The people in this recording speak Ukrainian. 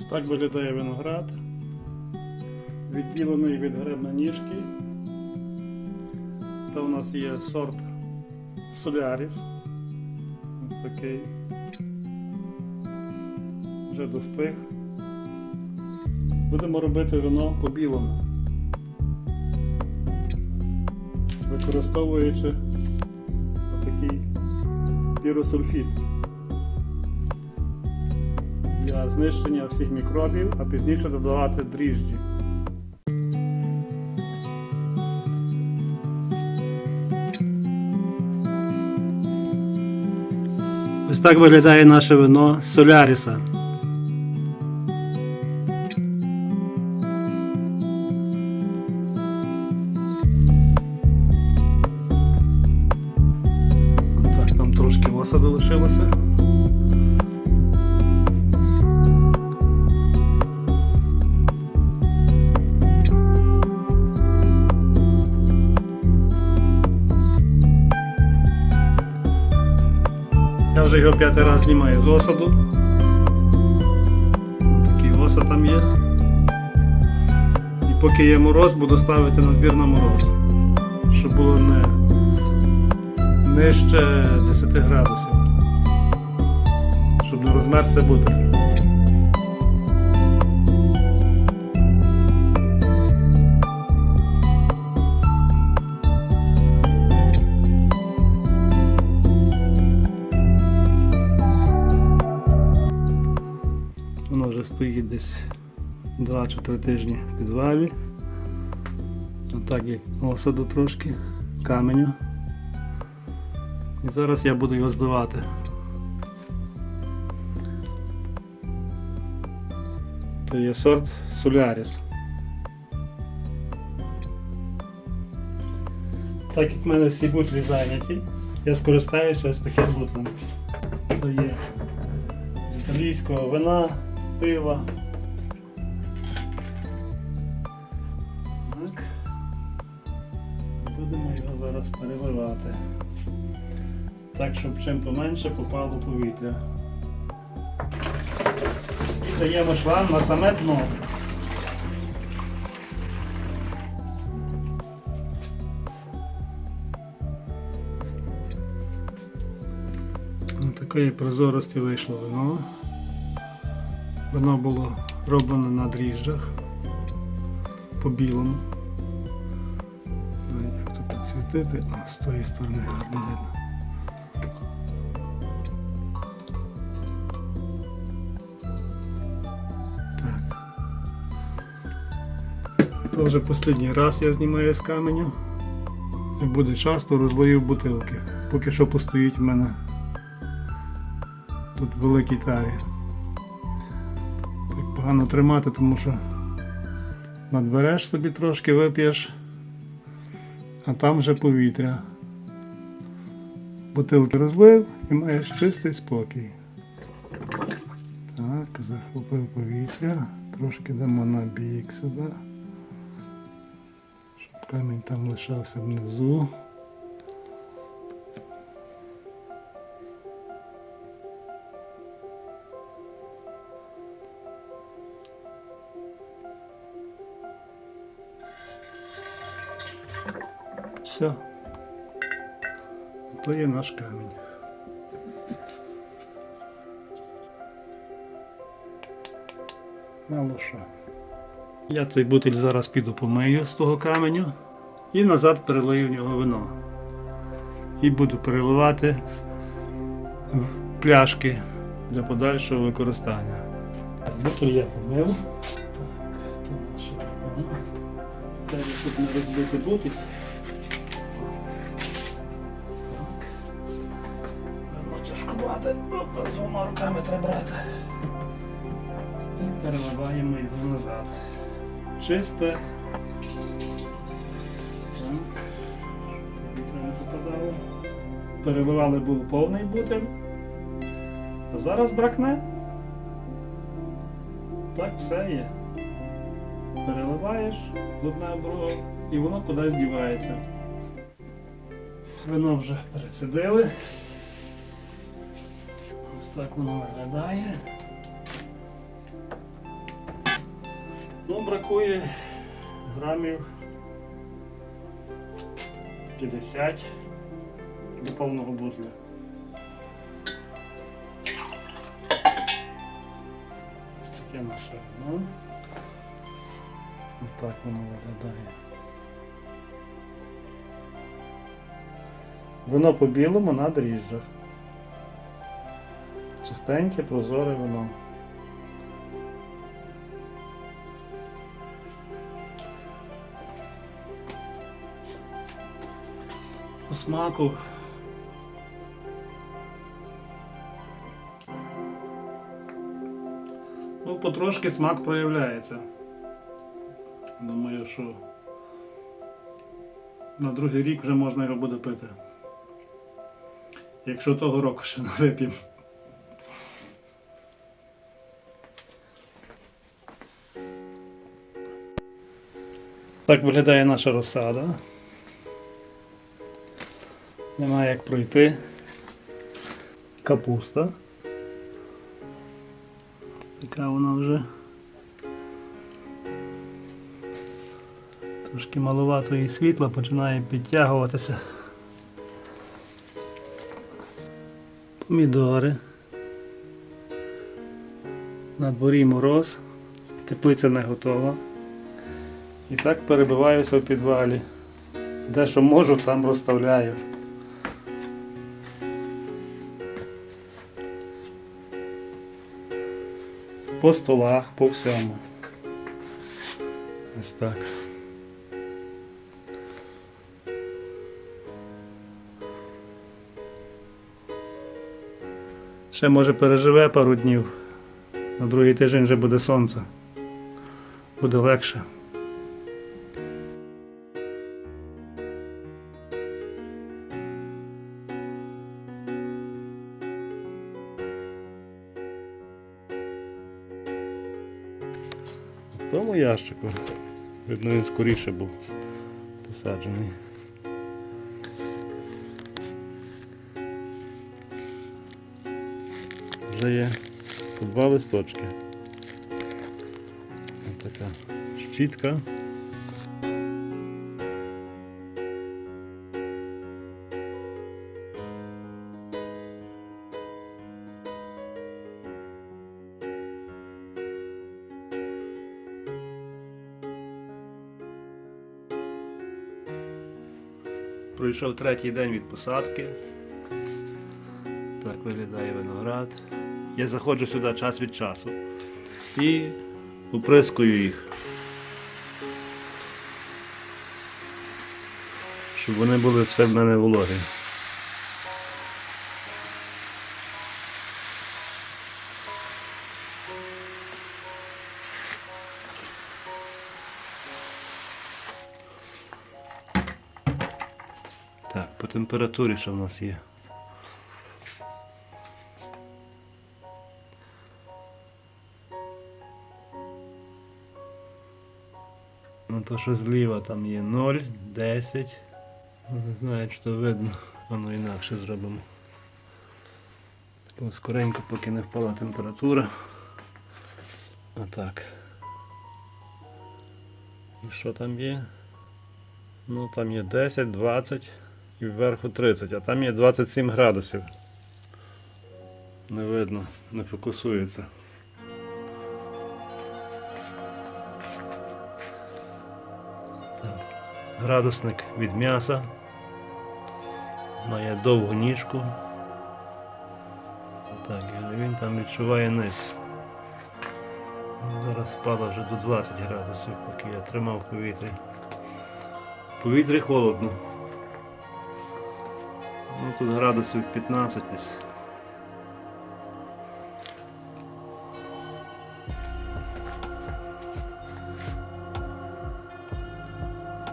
Ось так виглядає виноград. Відділений від гребна ніжки. Це у нас є сорт соляріс. Ось такий. Вже достиг. Будемо робити вино по білому. Використовуючи отакий піросульфід для знищення всіх мікробів, а пізніше додавати дріжджі. Ось так виглядає наше вино Соляріса. Так, там трошки осаду лишилося. Я вже його п'ятий раз знімаю з осаду. Такий осад там є. І поки є мороз, буду ставити надбір на мороз. Щоб було не нижче 10 градусів. Щоб не розмерзся бутиль. Стоїть десь 2 чи 3 тижні в підвалі. Отак є осаду трошки, каменю. І зараз я буду його здавати. То є сорт Solaris. Так як в мене всі бутлі зайняті, я скористаюся ось таким бутлем. То є з італійського вина, пива. Так. Будемо його зараз переливати. Так, щоб чим поменше попало повітря. Даємо шланг на саме дно. Такої прозорості вийшло вино. Воно було роблено на дріжджах по білому. Ну, Як тут підсвітити? О, з тої сторони гарно видно. То вже останній раз я знімаю з каменю. І буде часто розлию бутилки. Поки що постоїть в мене тут в великій тарі. Погано тримати, тому що надбереш собі трошки, вип'єш, а там вже повітря. Бутилки розлив і маєш чистий спокій. Так, захопив повітря, трошки дамо на бік сюди, щоб камінь там лишався внизу. Все. То є наш камінь. Мало що. Я цей бутиль зараз піду помию з того каменю і назад перелию в нього вино. І буду переливати в пляшки для подальшого використання. Бутиль я помив. Так, то наше вино. Далі щоб не розбити бутиль. Опа, Двома руками треба брати. І переливаємо його назад. Чисте. Переливали був повний бутиль. Зараз бракне. Так все є. Переливаєш з одного в і воно кудись дівається. Вино вже перецедили. Ось так воно виглядає. Ну, бракує грамів 50 до повного бутля. Ось таке наше вино. Отак воно виглядає. Вино по білому на дріжджах. Чистеньке, прозоре вино. По смаку. Ну, потрошки смак проявляється. Думаю, що на другий рік вже можна його буде пити. Якщо того року ще не вип'ємо. Так виглядає наша розсада. Немає як пройти. Капуста. Така вона вже. Трошки маловато її світла починає підтягуватися. Помідори. На дворі мороз. Теплиця не готова. І так перебиваюся в підвалі. Де що можу, там розставляю. По столах, по всьому. Ось так. Ще може переживе пару днів. На другий тиждень вже буде сонце. Буде легше. Тому ящику. Видно, він скоріше був посаджений. Вже є по два листочки. Ось така щітка. Пройшов третій день від посадки. Так виглядає виноград. Я заходжу сюди час від часу і оприскую їх. Щоб вони були все в мене вологі. Температурі що в нас є? Ну то що зліва там є 0, 10. Ну, Не знаю, чи то видно, воно інакше зробимо. Тако скоренько, поки не впала температура. Отак. І що там є? Ну там є 10, 20 і вверху 30, а там є 27 градусів. Не видно, не фокусується. Градусник від м'яса. Має довгу ніжку. Так, і він там відчуває низ. Зараз впало вже до 20 градусів, поки я тримав в повітрі. В повітрі холодно. Ну тут градусів 15 десь.